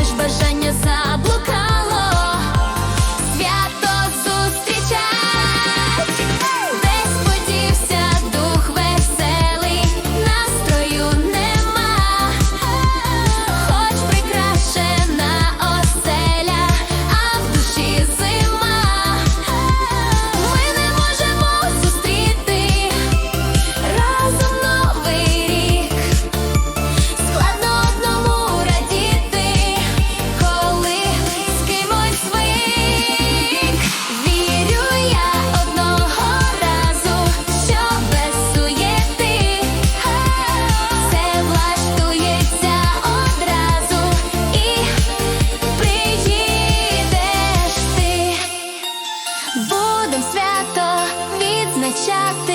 лиш бажання за. my.